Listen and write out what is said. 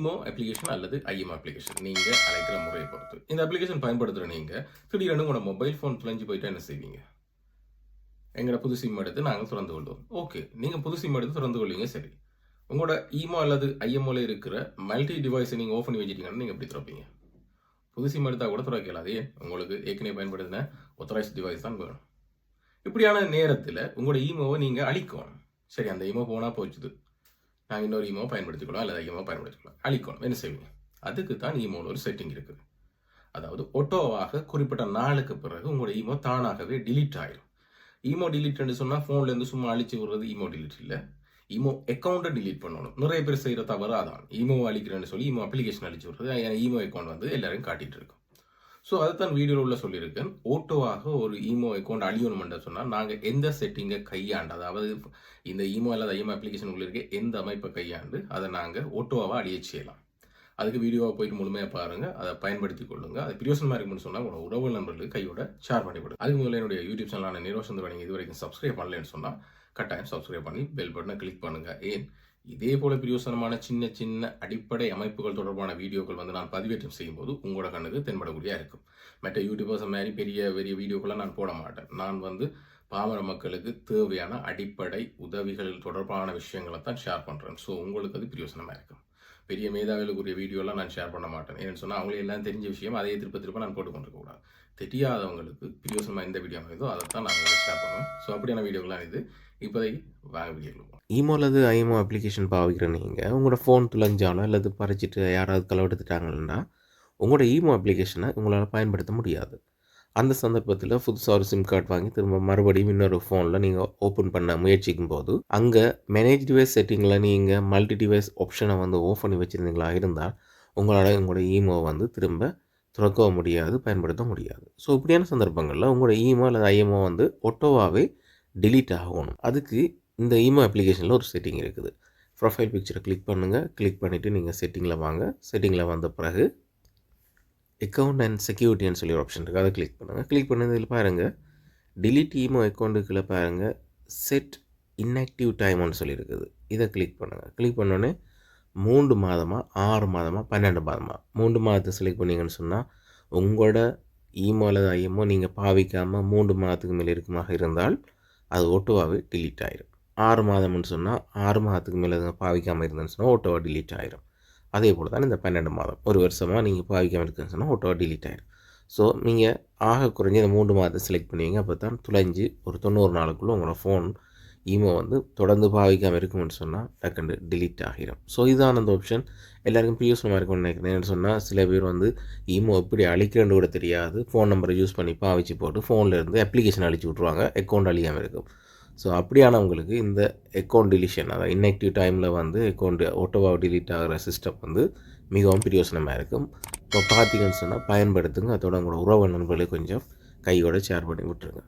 ஈமோ application அல்லது IM application நீங்கள் அழைக்கிற முறையை பொறுத்து. இந்த அப்ளிகேஷன் பயன்படுத்துகிற நீங்கள் திடீரெனு உங்களோட மொபைல் ஃபோன் தொலைஞ்சு போயிட்டா என்ன செய்வீங்க? எங்களோட புது சிம் எடுத்து நாங்கள் திறந்து கொள்வோம். ஓகே நீங்கள் புது சிம் எடுத்து திறந்து கொள்வீங்க சரி. உங்களோட ஈமோ அல்லது ஐஎம்ஓல இருக்கிற மல்டி டிவைஸை நீங்கள் ஓப்பன் பண்ணி வச்சிட்டீங்கன்னா நீங்கள் எப்படி திறப்பீங்க? புது சிம் எடுத்தால் கூட திறக்கல அதே உங்களுக்கு ஏற்கனவே பயன்படுத்தின ஒத்தரைஸ் டிவைஸ் தான் வேணும். இப்படியான நேரத்தில் உங்களோட ஈமோவை நீங்கள் அழிக்கணும். சரி அந்த ஈமோ போனால் போச்சுது. இன்னொரு ஈமோ பயன்படுத்திக்கலாம் அல்லது அதிகமாக பயன்படுத்திக்கலாம் அழிக்கணும். என்ன செய்வீங்க அதுக்கு தான் ஈமோன்னு ஒரு செட்டிங் இருக்குது. அதாவது ஒட்டோவாக குறிப்பிட்ட நாளுக்கு பிறகு உங்களோட ஈமோ தானாகவே டிலீட் ஆயிரும். ஈமோ டிலீட்னு சொன்னால் ஃபோன்லேருந்து சும்மா அழிச்சு விடுறது ஈமோ டிலீட் இல்லை. ஈமோ அக்கௌண்ட்டை டிலீட் பண்ணணும். நிறைய பேர் செய்கிற தவறு அதான். ஈமோ அழிக்கிறேன்னு சொல்லி ஈமோ அப்ளிகேஷன் அழிச்சு விடுறது. என் ஈமோ அக்கௌண்ட் வந்து எல்லாரையும் காட்டிகிட்டு இருக்கும் ஸோ அதைத்தான் வீடியோவில் உள்ள சொல்லியிருக்கேன். ஓட்டோவாக ஒரு இமோ அக்கௌண்ட் அழியணும்னு சொன்னால் நாங்கள் எந்த செட்டிங்கை கையாண்டு அதாவது இந்த இமோ இல்லாத ஐஎம் அப்ளிகேஷன் உள்ள இருக்க எந்த அமைப்பை கையாண்டு அதை நாங்கள் ஓட்டோவாக அழிய செய்யலாம். அதுக்கு வீடியோவை போயிட்டு முழுமையாக பாருங்கள் அதை பயன்படுத்தி கொள்ளுங்கள் அது பிரியோசனமாக இருக்குன்னு சொன்னால் உங்களோட உறவு நண்பர்களுக்கு கையோட ஷேர் பண்ணி கொடுங்க அதுக்கு முதல்ல என்னுடைய யூடியூப் சேனலான நிரோஷன் நீங்கள் இது வரைக்கும் சப்ஸ்கிரைப் பண்ணலன்னு சொன்னால் கட்டாயம் சப்ஸ்கிரைப் பண்ணி பெல் பட்டனை கிளிக் பண்ணுங்கள் ஏன்? இதே போல பிரியோசனமான சின்ன சின்ன அடிப்படை அமைப்புகள் தொடர்பான வீடியோக்கள் வந்து நான் பதிவேற்றம் செய்யும்போது உங்களோட கண்ணுக்கு தென்படக்கூடியா இருக்கும். மற்ற யூடியூபர்ஸ் மாதிரி பெரிய பெரிய வீடியோக்கெல்லாம் நான் போட மாட்டேன். நான் வந்து பாமர மக்களுக்கு தேவையான அடிப்படை உதவிகள் தொடர்பான விஷயங்களை தான் ஷேர் பண்ணுறேன் ஸோ உங்களுக்கு அது பிரியோசனமாக இருக்கும். பெரிய மேதாவிலுக்குரிய வீடியோலாம் நான் ஷேர் பண்ண மாட்டேன். ஏன்னு சொன்னால் அவங்களே எல்லாம் தெரிஞ்ச விஷயம் அதே திருப்ப திருப்ப நான் போட்டு கொண்டிருக்க கூடாது தெரியாதவங்களுக்கு பிரியோசனமாக எந்த வீடியோ அமைதோ அதை தான் நான் உங்களுக்கு ஷேர் பண்ணுவேன். ஸோ அப்படியான வீடியோலாம் இது. இப்போதைக்கு வாங்க வீடியோக்கு ஈமோ அல்லது ஐமோ அப்ளிகேஷன் பாவிக்கிற நீங்கள் உங்களோட ஃபோன் துளைஞ்சாலோ அல்லது பறிச்சிட்டு யாராவது களவெடுத்துட்டாங்கன்னா உங்களோட ஈமோ அப்ளிகேஷனை உங்களால் பயன்படுத்த முடியாது. அந்த சந்தர்ப்பத்தில் புதுசாக ஒரு சிம் கார்டு வாங்கி திரும்ப மறுபடியும் இன்னொரு ஃபோனில் நீங்கள் ஓப்பன் பண்ண முயற்சிக்கும் போது அங்கே மேனேஜ் டிவைஸ் செட்டிங்கில் நீங்கள் மல்டி டிவைஸ் ஆப்ஷனை வந்து ஓஃப் பண்ணி வச்சுருந்தீங்களா இருந்தால் உங்களால் உங்களோட ஈமோ வந்து திரும்ப திறக்கவும் முடியாது பயன்படுத்த முடியாது. ஸோ இப்படியான சந்தர்ப்பங்களில் உங்களோட ஈமோ அல்லது ஐஎம்ஓ வந்து ஒட்டோவாகவே டிலீட் ஆகணும். அதுக்கு இந்த ஈமோ அப்ளிகேஷனில் ஒரு செட்டிங் இருக்குது. ப்ரொஃபைல் பிக்சரை கிளிக் பண்ணுங்கள் கிளிக் பண்ணிவிட்டு நீங்கள் செட்டிங்கில் வாங்க. செட்டிங்கில் வந்த பிறகு அக்கௌண்ட் அண்ட் செக்யூரிட்டின்னு சொல்லி ஒரு ஆப்ஷன் இருக்குது அதை கிளிக் பண்ணுங்கள் கிளிக் பண்ணதில் பாருங்கள் டிலீட் ஈமோ அக்கௌண்ட்டுக்குள்ளே பாருங்கள் செட் இன்ஆக்டிவ் டைம்னு சொல்லியிருக்குது. இதை கிளிக் பண்ணுங்கள் கிளிக் பண்ணோடனே மூன்று மாதமாக ஆறு மாதமாக பன்னெண்டு மாதமாக மூன்று மாதத்தை செலக்ட் பண்ணீங்கன்னு சொன்னால் உங்களோட ஈமோ அல்லது ஐஎம்ஓ நீங்கள் பாவிக்காமல் மூன்று மாதத்துக்கு மேலே இருக்குமாக இருந்தால் அது ஓட்டோவாகவே டிலீட் ஆயிரும். ஆறு மாதம்னு சொன்னால் ஆறு மாதத்துக்கு மேலே பாவிக்காமல் இருந்தேன்னு சொன்னால் ஓட்டோவாக டிலீட் ஆயிரும். அதே போல் தான் இந்த பன்னெண்டு மாதம். ஒரு வருஷமாக நீங்கள் பாவிக்காமல் இருக்குன்னு சொன்னால் ஓட்டோவாக டிலீட் ஆகிடும் ஸோ நீங்கள் ஆக குறைஞ்சி இந்த மூன்று மாதத்தை செலக்ட் பண்ணுவீங்க அப்போ தான் துளைஞ்சி ஒரு தொண்ணூறு நாளுக்குள்ளே உங்களோட ஃபோன் இமோ வந்து தொடர்ந்து பாவிக்காமல் இருக்கும்னு சொன்னால் டக்குண்டு டிலீட் ஆகிடும் ஸோ இதுதான் அந்த ஆப்ஷன் எல்லாருக்கும் பியூஸ்னமாக இருக்கும்னு நினைக்கிறேன். சொன்னால் சில பேர் வந்து ஈமோ எப்படி அழிக்கிறேன்னு கூட தெரியாது. ஃபோன் நம்பரை யூஸ் பண்ணி பாவிச்சு போட்டு ஃபோனில் இருந்து அப்ளிகேஷன் அழிச்சு விட்ருவாங்க அக்கௌண்ட் அழியாமல் இருக்கும். ஸோ அப்படியானவங்களுக்கு இந்த அக்கௌண்ட் டிலிஷன் அதாவது இன்னெக்டிவ் டைமில் வந்து அக்கௌண்ட் ஓட்டோவாக டிலீட் ஆகிற சிஸ்டம் வந்து மிகவும் பிரியோசனமாக இருக்கும். இப்போ பார்த்தீங்கன்னு சொன்னால் பயன்படுத்துங்க. அதோட உங்களோட உறவு நண்பர்களை கொஞ்சம் கையோட ஷேர் பண்ணி விட்டுருங்க.